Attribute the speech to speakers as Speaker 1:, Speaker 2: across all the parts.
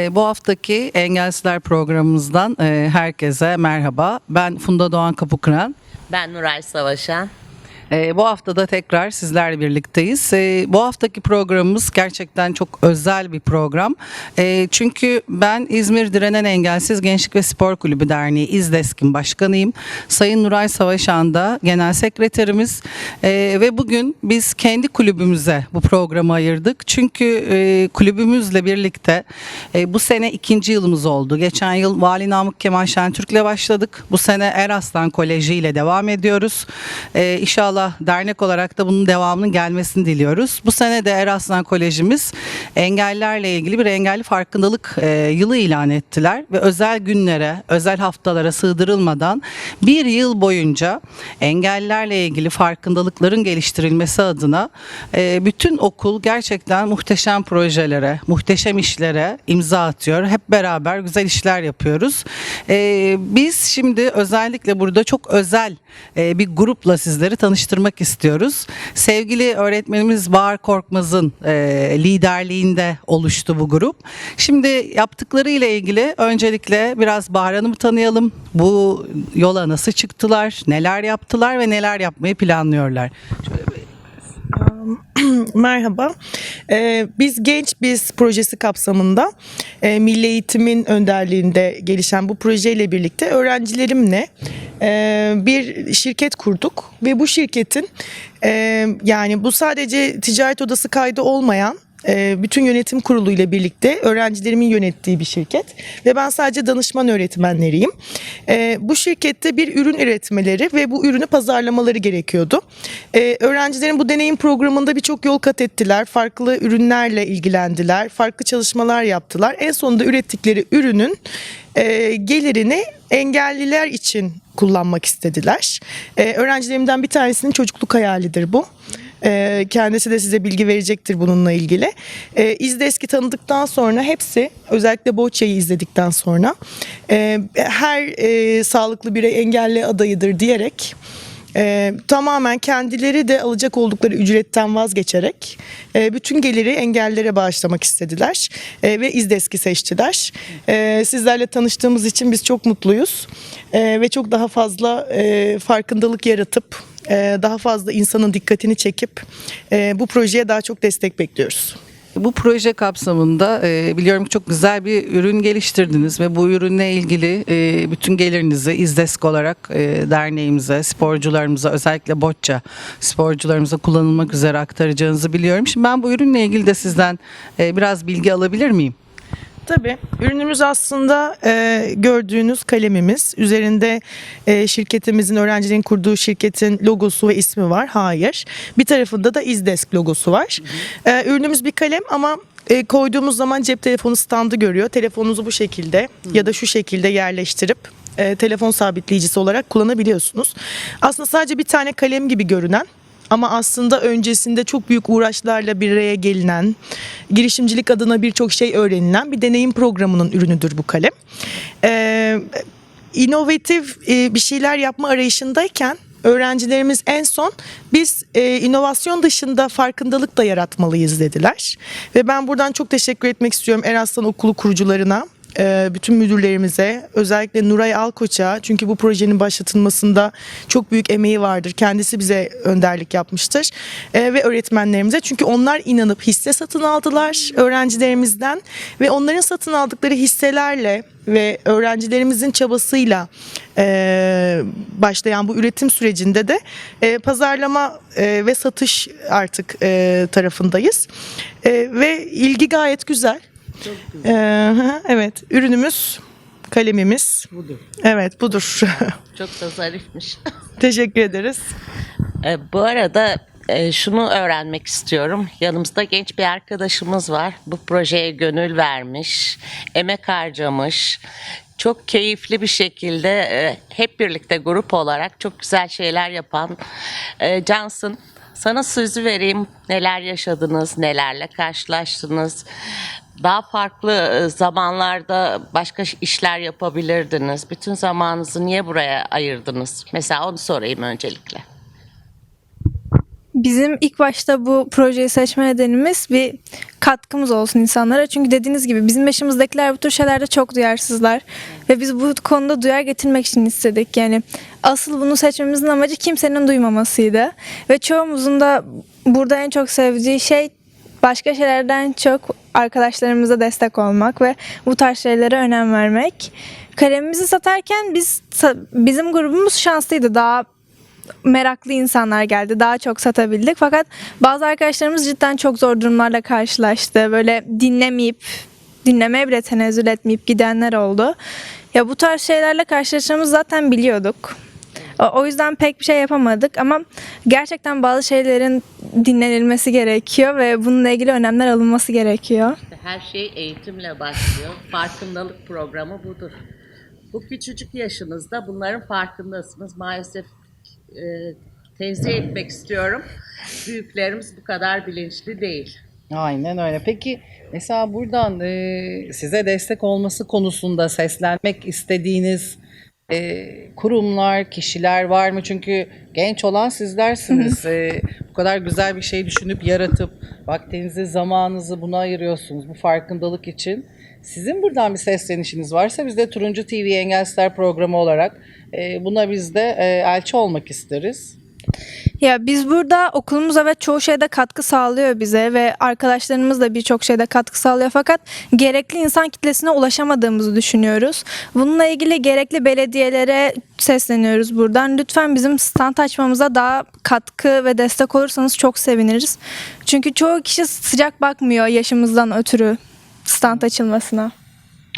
Speaker 1: E, Bu haftaki Engelsizler programımızdan e, herkese merhaba. Ben Funda Doğan Kapıkıran.
Speaker 2: Ben Nuray Savaşan.
Speaker 1: E, bu hafta da tekrar sizlerle birlikteyiz. E, bu haftaki programımız gerçekten çok özel bir program. E, çünkü ben İzmir Direnen Engelsiz Gençlik ve Spor Kulübü Derneği İzdesk'in başkanıyım. Sayın Nuray Savaşan da genel sekreterimiz. E, ve bugün biz kendi kulübümüze bu programı ayırdık. Çünkü e, kulübümüzle birlikte e, bu sene ikinci yılımız oldu. Geçen yıl Vali Namık Kemal Şentürk'le başladık. Bu sene Eraslan Koleji ile devam ediyoruz. E, inşallah dernek olarak da bunun devamının gelmesini diliyoruz. Bu sene de Eraslan Kolejimiz engellilerle ilgili bir engelli farkındalık e, yılı ilan ettiler ve özel günlere, özel haftalara sığdırılmadan bir yıl boyunca engellilerle ilgili farkındalıkların geliştirilmesi adına e, bütün okul gerçekten muhteşem projelere, muhteşem işlere imza atıyor. Hep beraber güzel işler yapıyoruz. E, biz şimdi özellikle burada çok özel e, bir grupla sizleri tanıştırmak istiyoruz. Sevgili öğretmenimiz Bahar Korkmaz'ın e, liderliğinde oluştu bu grup. Şimdi yaptıkları ile ilgili öncelikle biraz Bahar Hanım'ı tanıyalım. Bu yola nasıl çıktılar, neler yaptılar ve neler yapmayı planlıyorlar.
Speaker 3: Merhaba. Ee, biz Genç Biz projesi kapsamında e, Milli Eğitim'in önderliğinde gelişen bu projeyle birlikte öğrencilerimle e, bir şirket kurduk. Ve bu şirketin e, yani bu sadece ticaret odası kaydı olmayan bütün yönetim kurulu ile birlikte öğrencilerimin yönettiği bir şirket ve ben sadece danışman öğretmenleriyim. E, bu şirkette bir ürün üretmeleri ve bu ürünü pazarlamaları gerekiyordu. E, öğrencilerin bu deneyim programında birçok yol kat ettiler. Farklı ürünlerle ilgilendiler. Farklı çalışmalar yaptılar. En sonunda ürettikleri ürünün e, gelirini engelliler için kullanmak istediler. Öğrencilerimden bir tanesinin çocukluk hayalidir bu. E, kendisi de size bilgi verecektir bununla ilgili. E, İzdeski tanıdıktan sonra hepsi özellikle Boçya'yı izledikten sonra e, her e, sağlıklı birey engelli adayıdır diyerek e, tamamen kendileri de alacak oldukları ücretten vazgeçerek e, bütün geliri engellilere bağışlamak istediler E, ve İzdeski seçtiler. E, sizlerle tanıştığımız için biz çok mutluyuz E, ve çok daha fazla e, farkındalık yaratıp e, daha fazla insanın dikkatini çekip e, bu projeye daha çok destek bekliyoruz.
Speaker 1: Bu proje kapsamında e, biliyorum ki çok güzel bir ürün geliştirdiniz ve bu ürünle ilgili e, bütün gelirinizi İzdesk olarak e, derneğimize, sporcularımıza özellikle Bocça sporcularımıza kullanılmak üzere aktaracağınızı biliyorum. Şimdi ben bu ürünle ilgili de sizden e, biraz bilgi alabilir miyim?
Speaker 3: Tabii. Ürünümüz aslında e, gördüğünüz kalemimiz. Üzerinde e, şirketimizin, öğrencilerin kurduğu şirketin logosu ve ismi var. Hayır. Bir tarafında da İzdesk logosu var. E, ürünümüz bir kalem ama e, koyduğumuz zaman cep telefonu standı görüyor. Telefonunuzu bu şekilde ya da şu şekilde yerleştirip e, telefon sabitleyicisi olarak kullanabiliyorsunuz. Aslında sadece bir tane kalem gibi görünen ama aslında öncesinde çok büyük uğraşlarla bir araya gelinen, girişimcilik adına birçok şey öğrenilen bir deneyim programının ürünüdür bu kalem. Ee, inovatif e, bir şeyler yapma arayışındayken öğrencilerimiz en son biz e, inovasyon dışında farkındalık da yaratmalıyız dediler. Ve ben buradan çok teşekkür etmek istiyorum Eraslan Okulu kurucularına, bütün müdürlerimize özellikle Nuray Alkoç'a çünkü bu projenin başlatılmasında çok büyük emeği vardır. Kendisi bize önderlik yapmıştır. E, ve öğretmenlerimize çünkü onlar inanıp hisse satın aldılar öğrencilerimizden ve onların satın aldıkları hisselerle ve öğrencilerimizin çabasıyla e, başlayan bu üretim sürecinde de e, pazarlama e, ve satış artık e, tarafındayız. E, ve ilgi gayet güzel. Ee, evet, ürünümüz kalemimiz.
Speaker 1: Budur.
Speaker 3: Evet, budur.
Speaker 2: Çok da zarifmiş.
Speaker 3: Teşekkür ederiz.
Speaker 2: E, Bu arada e, şunu öğrenmek istiyorum. Yanımızda genç bir arkadaşımız var. Bu projeye gönül vermiş, emek harcamış. Çok keyifli bir şekilde e, hep birlikte grup olarak çok güzel şeyler yapan e, Cansın. Sana sözü vereyim. Neler yaşadınız, nelerle karşılaştınız. Daha farklı e, zamanlarda başka işler yapabilirdiniz. Bütün zamanınızı niye buraya ayırdınız? Mesela onu sorayım öncelikle.
Speaker 4: Bizim ilk başta bu projeyi seçme nedenimiz bir katkımız olsun insanlara. Çünkü dediğiniz gibi bizim yaşımızdakiler bu tür şeylerde çok duyarsızlar. Ve biz bu konuda duyar getirmek için istedik. Yani asıl bunu seçmemizin amacı kimsenin duymamasıydı. Ve çoğumuzun da burada en çok sevdiği şey başka şeylerden çok arkadaşlarımıza destek olmak ve bu tarz şeylere önem vermek. Kalemimizi satarken biz bizim grubumuz şanslıydı. Daha meraklı insanlar geldi. Daha çok satabildik. Fakat bazı arkadaşlarımız cidden çok zor durumlarla karşılaştı. Böyle dinlemeyip, dinlemeye bile tenezzül etmeyip gidenler oldu. Ya bu tarz şeylerle karşılaşacağımızı zaten biliyorduk. O yüzden pek bir şey yapamadık ama gerçekten bazı şeylerin dinlenilmesi gerekiyor ve bununla ilgili önlemler alınması gerekiyor.
Speaker 2: Her şey eğitimle başlıyor. Farkındalık programı budur. Bu küçücük yaşınızda bunların farkındasınız. Maalesef e, tenzih etmek istiyorum. Büyüklerimiz bu kadar bilinçli değil.
Speaker 1: Aynen öyle. Peki mesela buradan e, size destek olması konusunda seslenmek istediğiniz e, kurumlar, kişiler var mı? Çünkü genç olan sizlersiniz. E, bu kadar güzel bir şey düşünüp yaratıp vaktinizi, zamanınızı buna ayırıyorsunuz bu farkındalık için. Sizin buradan bir seslenişiniz varsa biz de Turuncu TV Engelsizler programı olarak e, buna biz de e, elçi olmak isteriz.
Speaker 4: Ya biz burada okulumuz evet çoğu şeyde katkı sağlıyor bize ve arkadaşlarımız da birçok şeyde katkı sağlıyor fakat gerekli insan kitlesine ulaşamadığımızı düşünüyoruz. Bununla ilgili gerekli belediyelere sesleniyoruz buradan. Lütfen bizim stand açmamıza daha katkı ve destek olursanız çok seviniriz. Çünkü çoğu kişi sıcak bakmıyor yaşımızdan ötürü stand açılmasına.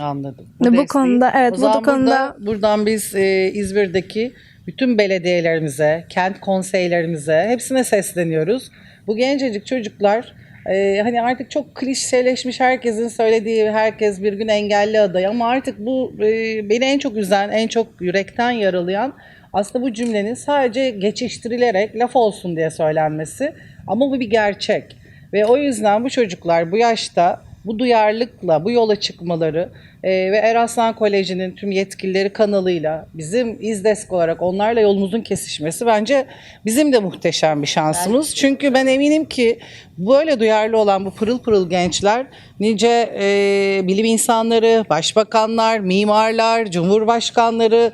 Speaker 1: Anladım.
Speaker 4: Bu
Speaker 1: desteği-
Speaker 4: konuda, evet, bu konuda-
Speaker 1: burada- buradan biz e, İzmir'deki bütün belediyelerimize, kent konseylerimize hepsine sesleniyoruz. Bu gencecik çocuklar e, hani artık çok klişeleşmiş herkesin söylediği herkes bir gün engelli aday ama artık bu e, beni en çok üzen, en çok yürekten yaralayan aslında bu cümlenin sadece geçiştirilerek laf olsun diye söylenmesi ama bu bir gerçek. Ve o yüzden bu çocuklar bu yaşta bu duyarlılıkla bu yola çıkmaları e, ve Eraslan Koleji'nin tüm yetkilileri kanalıyla bizim İzdesk olarak onlarla yolumuzun kesişmesi bence bizim de muhteşem bir şansımız. Çünkü ben eminim ki böyle duyarlı olan bu pırıl pırıl gençler nice e, bilim insanları, başbakanlar, mimarlar, cumhurbaşkanları,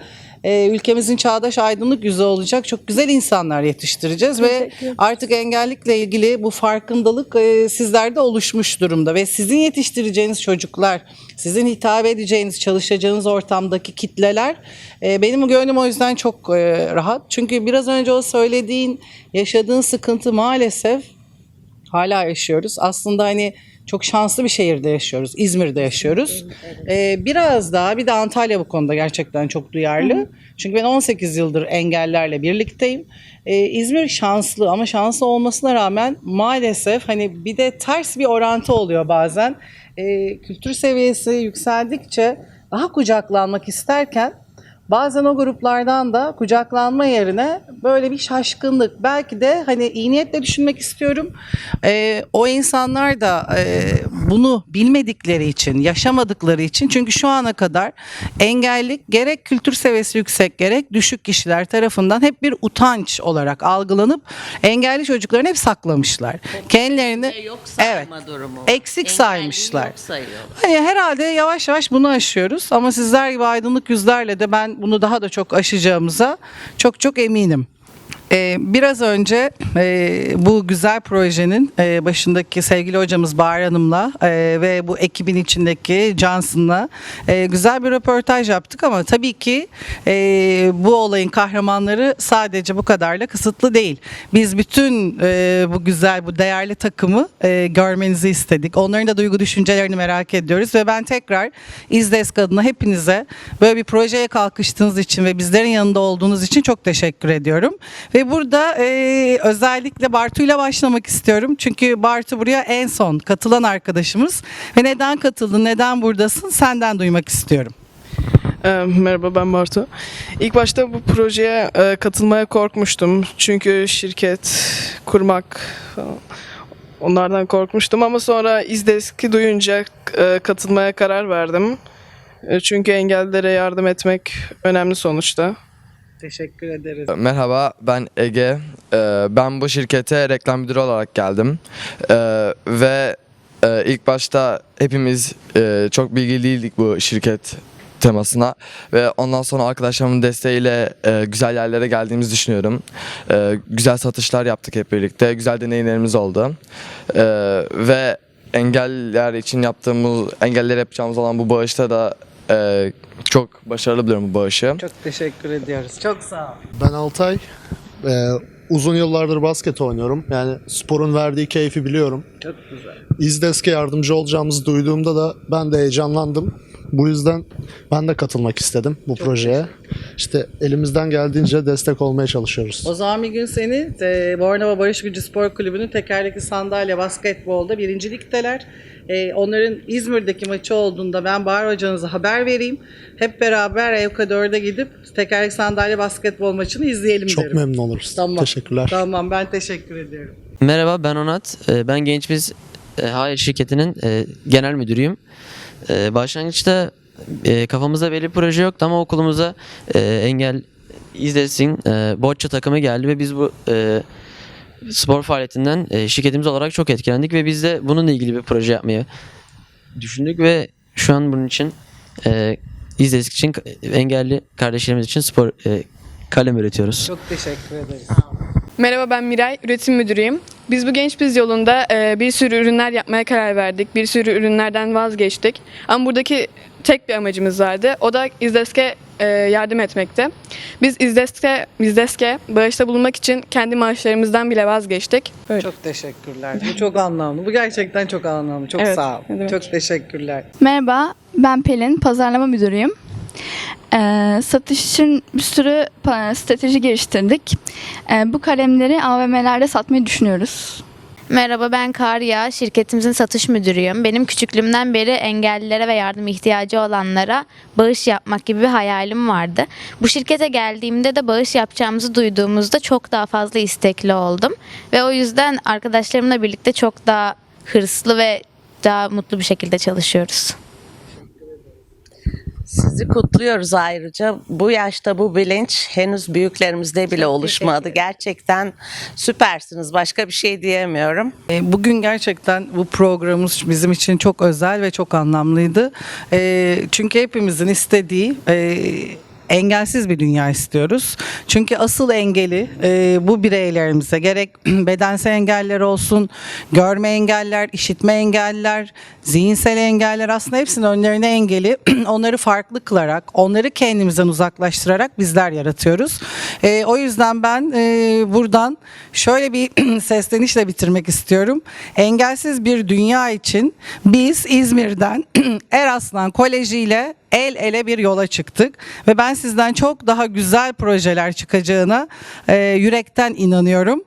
Speaker 1: e, ülkemizin çağdaş aydınlık yüzü olacak çok güzel insanlar yetiştireceğiz ve artık engellikle ilgili bu farkındalık e, sizlerde oluşmuş durumda ve sizin yetiştireceğiniz çocuklar, sizin hitap edeceğiniz, çalışacağınız ortamdaki kitleler e, benim gönlüm o yüzden çok e, rahat. Çünkü biraz önce o söylediğin, yaşadığın sıkıntı maalesef hala yaşıyoruz. Aslında hani çok şanslı bir şehirde yaşıyoruz. İzmir'de yaşıyoruz. Ee, biraz daha bir de Antalya bu konuda gerçekten çok duyarlı. Çünkü ben 18 yıldır engellerle birlikteyim. Ee, İzmir şanslı ama şanslı olmasına rağmen maalesef hani bir de ters bir orantı oluyor bazen. Ee, kültür seviyesi yükseldikçe daha kucaklanmak isterken Bazen o gruplardan da kucaklanma yerine böyle bir şaşkınlık. Belki de hani iyi niyetle düşünmek istiyorum. Ee, o insanlar da e, bunu bilmedikleri için, yaşamadıkları için. Çünkü şu ana kadar engellik gerek kültür seviyesi yüksek gerek düşük kişiler tarafından hep bir utanç olarak algılanıp engelli çocuklarını hep saklamışlar. Kendilerini
Speaker 2: yok sayma durumu.
Speaker 1: eksik
Speaker 2: Engelliyi
Speaker 1: saymışlar. Hani herhalde yavaş yavaş bunu aşıyoruz ama sizler gibi aydınlık yüzlerle de ben bunu daha da çok aşacağımıza çok çok eminim. Ee, biraz önce e, bu güzel projenin e, başındaki sevgili hocamız Bahar Hanım'la e, ve bu ekibin içindeki Johnson'la güzel bir röportaj yaptık ama tabii ki bu olayın kahramanları sadece bu kadarla kısıtlı değil. Biz bütün bu güzel, bu değerli takımı görmenizi istedik. Onların da duygu düşüncelerini merak ediyoruz ve ben tekrar İzdesk adına hepinize böyle bir projeye kalkıştığınız için ve bizlerin yanında olduğunuz için çok teşekkür ediyorum. Ve burada e, özellikle Bartu'yla başlamak istiyorum. Çünkü Bartu buraya en son katılan arkadaşımız. Ve neden katıldın, neden buradasın senden duymak istiyorum.
Speaker 5: Ee, Merhaba ben Bartu. İlk başta bu projeye e, katılmaya korkmuştum. Çünkü şirket kurmak falan, onlardan korkmuştum ama sonra İzdesk'i duyunca e, katılmaya karar verdim. E, Çünkü engellilere yardım etmek önemli sonuçta.
Speaker 1: Teşekkür ederiz.
Speaker 6: Merhaba ben Ege. Ee, Ben bu şirkete reklam müdürü olarak geldim. Ee, Ve e, ilk başta hepimiz e, çok bilgili değildik bu şirket temasına ve ondan sonra arkadaşlarımın desteğiyle e, güzel yerlere geldiğimizi düşünüyorum. E, güzel satışlar yaptık hep birlikte. Güzel deneyimlerimiz oldu. E, ve engeller için yaptığımız, engeller yapacağımız olan bu bağışta da e, çok başarılı buluyorum bu bağışı.
Speaker 1: Çok teşekkür ediyoruz. Çok sağ ol.
Speaker 7: Ben Altay. Ee, uzun yıllardır basket oynuyorum. Yani sporun verdiği keyfi biliyorum.
Speaker 1: Çok güzel.
Speaker 7: İzdesk'e yardımcı olacağımızı duyduğumda da ben de heyecanlandım. Bu yüzden ben de katılmak istedim bu projeye. İşte elimizden geldiğince destek olmaya çalışıyoruz.
Speaker 1: O zaman bir gün seni e, Bornova Barış Gücü Spor Kulübü'nün tekerlekli sandalye basketbolda birincilikteler. E, onların İzmir'deki maçı olduğunda ben Bahar hocanıza haber vereyim. Hep beraber Evka 4'e gidip tekerlekli sandalye basketbol maçını izleyelim
Speaker 7: Çok
Speaker 1: derim.
Speaker 7: memnun oluruz.
Speaker 1: Tamam.
Speaker 7: Teşekkürler.
Speaker 1: Tamam ben teşekkür ediyorum.
Speaker 8: Merhaba ben Onat. Ee, Ben Genç Biz e, Hayır şirketinin e, genel müdürüyüm. E, Başlangıçta e, kafamızda belli bir proje yoktu ama okulumuza e, engel izlesin e, bocce takımı geldi ve biz bu e, spor faaliyetinden e, şirketimiz olarak çok etkilendik ve biz de bununla ilgili bir proje yapmayı düşündük ve şu an bunun için e, İzdesk için engelli kardeşlerimiz için spor e, kalem üretiyoruz.
Speaker 1: Çok teşekkür ederiz.
Speaker 9: Merhaba ben Miray, üretim müdürüyüm. Biz bu Genç Biz yolunda e, bir sürü ürünler yapmaya karar verdik. Bir sürü ürünlerden vazgeçtik. Ama buradaki tek bir amacımız vardı. O da İzdesk'e e, yardım etmekte. Biz İzdesk'e, İzdesk'e bağışta bulunmak için kendi maaşlarımızdan bile vazgeçtik. Böyle.
Speaker 1: Çok teşekkürler. Bu çok anlamlı. Bu gerçekten çok anlamlı. Çok
Speaker 9: Evet,
Speaker 1: sağ ol. Çok teşekkürler.
Speaker 10: Merhaba, ben Pelin, pazarlama müdürüyüm. Ee, satış için bir sürü pa- strateji geliştirdik. Ee, bu kalemleri AVM'lerde satmayı düşünüyoruz.
Speaker 11: Merhaba ben Karya, şirketimizin satış müdürüyüm. Benim küçüklüğümden beri engellilere ve yardım ihtiyacı olanlara bağış yapmak gibi bir hayalim vardı. Bu şirkete geldiğimde de bağış yapacağımızı duyduğumuzda çok daha fazla istekli oldum. Ve o yüzden arkadaşlarımla birlikte çok daha hırslı ve daha mutlu bir şekilde çalışıyoruz.
Speaker 2: Sizi kutluyoruz ayrıca. Bu yaşta bu bilinç henüz büyüklerimizde bile oluşmadı. Gerçekten süpersiniz. Başka bir şey diyemiyorum.
Speaker 1: E, Bugün gerçekten bu programımız bizim için çok özel ve çok anlamlıydı. E, Çünkü hepimizin istediği e, engelsiz bir dünya istiyoruz. Çünkü asıl engeli e, bu bireylerimize gerek bedensel engeller olsun, görme engeller, işitme engeller, zihinsel engeller aslında hepsinin önlerine engeli onları farklı kılarak, onları kendimizden uzaklaştırarak bizler yaratıyoruz. E, o yüzden ben e, buradan şöyle bir seslenişle bitirmek istiyorum. Engelsiz bir dünya için biz İzmir'den Eraslan Koleji ile el ele bir yola çıktık ve ben sizden çok daha güzel projeler çıkacağına e, yürekten inanıyorum.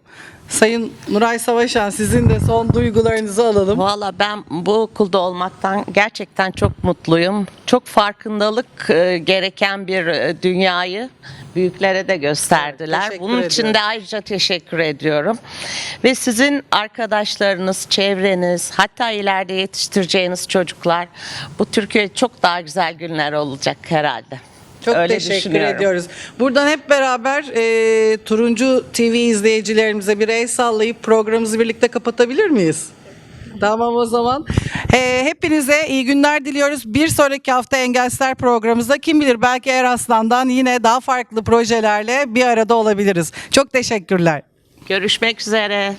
Speaker 1: Sayın Nuray Savaşan sizin de son duygularınızı alalım.
Speaker 2: Valla ben bu okulda olmaktan gerçekten çok mutluyum. Çok farkındalık e, gereken bir e, dünyayı büyüklere de gösterdiler.
Speaker 1: teşekkür
Speaker 2: Bunun için
Speaker 1: ediyorum.
Speaker 2: de ayrıca teşekkür ediyorum. Ve sizin arkadaşlarınız, çevreniz, hatta ileride yetiştireceğiniz çocuklar bu Türkiye çok daha güzel günler olacak herhalde.
Speaker 1: Çok
Speaker 2: Öyle
Speaker 1: teşekkür ediyoruz. Buradan hep beraber e, Turuncu TV izleyicilerimize bir el sallayıp programımızı birlikte kapatabilir miyiz? Tamam o zaman. E, hepinize iyi günler diliyoruz. Bir sonraki hafta Engelsler programımızda kim bilir belki Eraslan'dan yine daha farklı projelerle bir arada olabiliriz. Çok teşekkürler.
Speaker 2: Görüşmek üzere.